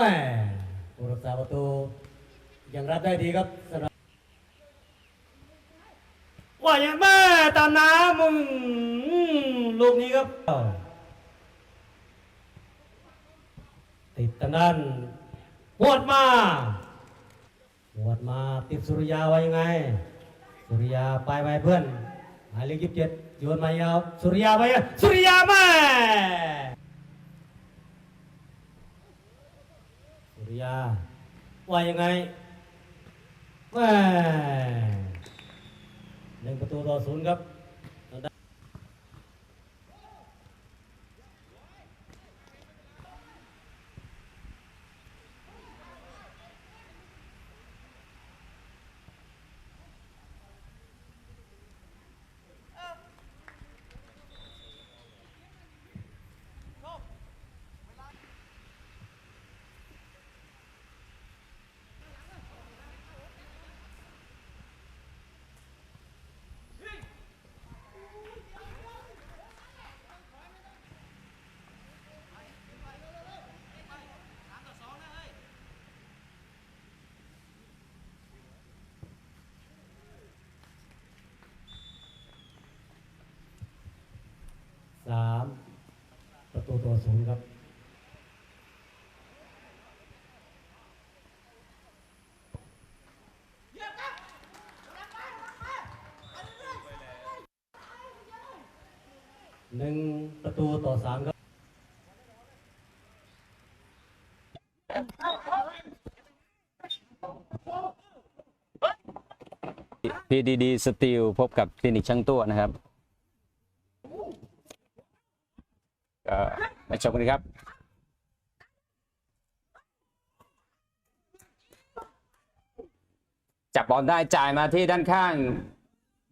แม่ผู้รักษาประตูยังรับได้ดีครับสำหรับว่าอย่างแม่ตาน้ำมึงลูกนี้ครับ ติดตะนั่นหวดมาหวดมาติดสุริยาไว้ยังไง สุริยาไปไปเพื่อนหมายเลขยี่สิบเจ็ดโยนมายาวสุริยาไป สุริยาแม่ ริยา ว่ายังไงแม่หนึ่งประตูต่อศูนย์ครับ สามประ ตูต่อศูนย์ครับ หนึ่งประตูต่อสามครับ PDD Steel พบกับคลินิกช่างตัวนะครับ ก็มาชมกันครับจับบอลได้จ่ายมาที่ด้านข้าง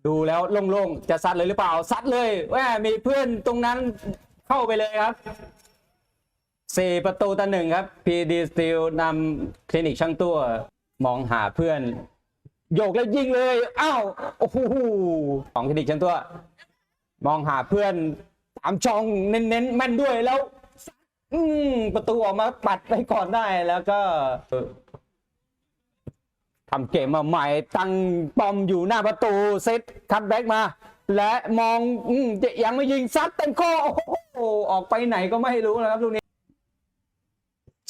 ดูแล้วโล่งๆ จะซัดเลยหรือเปล่า ซัดเลยแหว่ามีเพื่อนตรงนั้นเข้าไปเลยครับสี่ประตูต่อหนึ่งครับ PD Steel นำคลินิกช่างตัว มองหาเพื่อน โยกแล้วยิงเลย อ้าว โอ้โหของคลินิกช่างตัว มองหาเพื่อน ตามช่องเน้นๆแม่นด้วยแล้วอืมประตูออกมาปัดไปก่อนได้แล้วก็ทำเกมมาใหม่ตั้งปอมอยู่หน้าประตูเซตคัดแบ็กมา และมองอมจะยังไม่ยิงซัดเต็มข้อโอ้โหออกไปไหนก็ไม่รู้นะครับลูกนี้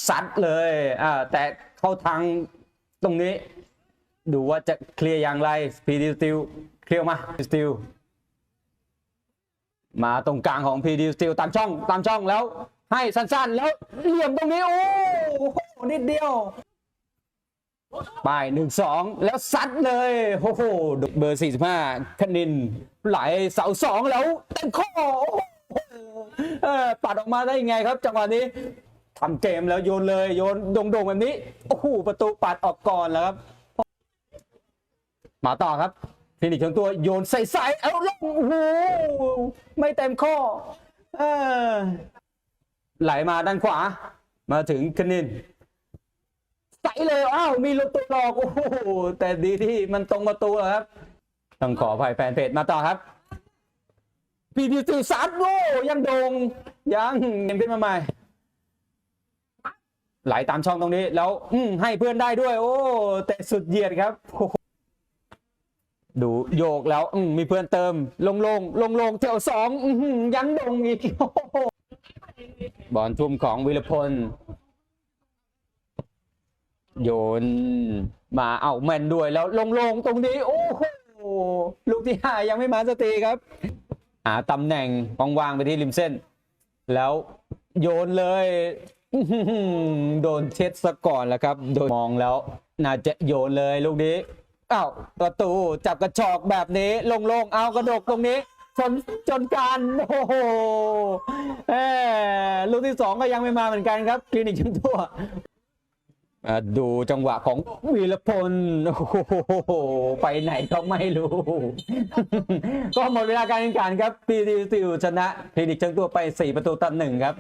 ซัดเลยอ่าแต่เข้าทางตรงนี้ ดูว่าจะเคลียร์อย่างไรพีดสติลเคลียร์มาสติล มาตรงกลางของพีดีสติลตามช่องตามช่องแล้ว ให้สั้นๆ แล้วเหลี่ยมตรงนี้ โอ้โหนิดเดียวไปหนึ่งสองแล้วซัดเลยโอ้โหเบอร์สี่สิบห้าคณิน ไหลเสาสองแล้วเต็มข้อเออปัดออกมาได้ยังไงครับ จังหวะนี้ทำเกมแล้วโยนเลยโยนโด่งๆแบบนี้โอ้โหประตูปัดออกก่อนแล้วครับ มาต่อครับ คลินิกของตัวโยนใส่ใส่เอาลงโอ้โหไม่เต็มข้อเออไหลมาด้านขวา มาถึงคณินใส่เลยอ้าวมีลูกตัวหลอกโอ้โหแต่ดีที่มันตรงประตูครับ ต้องขออภัยแฟนเพจมาต่อครับพีดีซีสามโอ้ยังโดงยังเกมขึ้นมาใหม่ไหลตามช่องตรงนี้ แล้วให้เพื่อนได้ด้วย โอ้แต่สุดเหยียดครับ ดูโยกแล้วอืมมีเพื่อนเติม ลงลงลงลงแถวสองอื้อหือยังดงอีกโอ้โหบอลทุ่มของวิรพล โยน มาเอาแมนด้วยแล้วลงลงตรงนี้ โอ้โหลูกที่ห้ายังไม่มาสกตีครับ หาตำแหน่งวางๆไปที่ริมเส้น แล้วโยนเลยอื้อหือโดนเช็ดซะก่อนแล้วครับ โดยมองแล้ว น่าจะโยนเลยลูกนี้ อ้าวประตูจับกระชอกแบบนี้ลงๆเอากระดกตรงนี้ชนจนการโอ้โหแหมลูกที่สองก็ยังไม่มาเหมือนกันครับคลินิกชั้นตัวอ่าดูจังหวะของวีรพลโอ้โหไปไหนก็ไม่รู้ ก็หมดเวลาการแข่งขันครับปีดีสิวชนะคลินิกชั้นตัวไป 4 ประตูต่อหนึ่งครับ